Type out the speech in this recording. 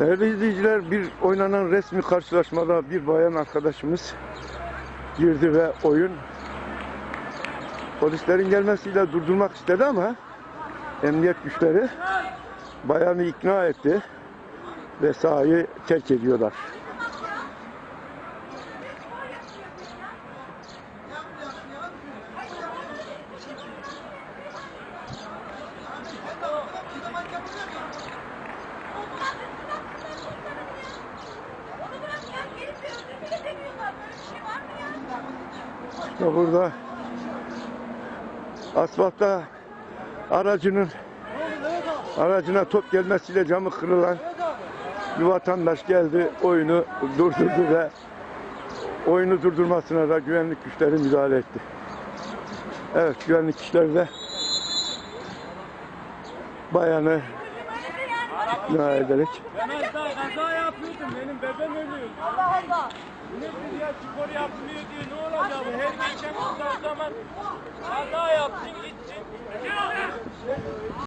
Değerli izleyiciler bir oynanan resmi karşılaşmada bir bayan arkadaşımız girdi ve oyun polislerin gelmesiyle durdurmak istedi ama emniyet güçleri bayanı ikna etti ve sahayı terk ediyorlar. İşte burada asfaltta aracının aracına top gelmesiyle camı kırılan bir vatandaş geldi oyunu durdurdu ve oyunu durdurmasına da güvenlik güçleri müdahale etti. Evet güvenlik güçleri de bayanı ikna ederek Ben kaza yapıyordum. Benim bebem ölüyor. Allah Allah. Ne diyor ya spor yapmıyor diyor. Ne? Her geçen zaman hata yaptın.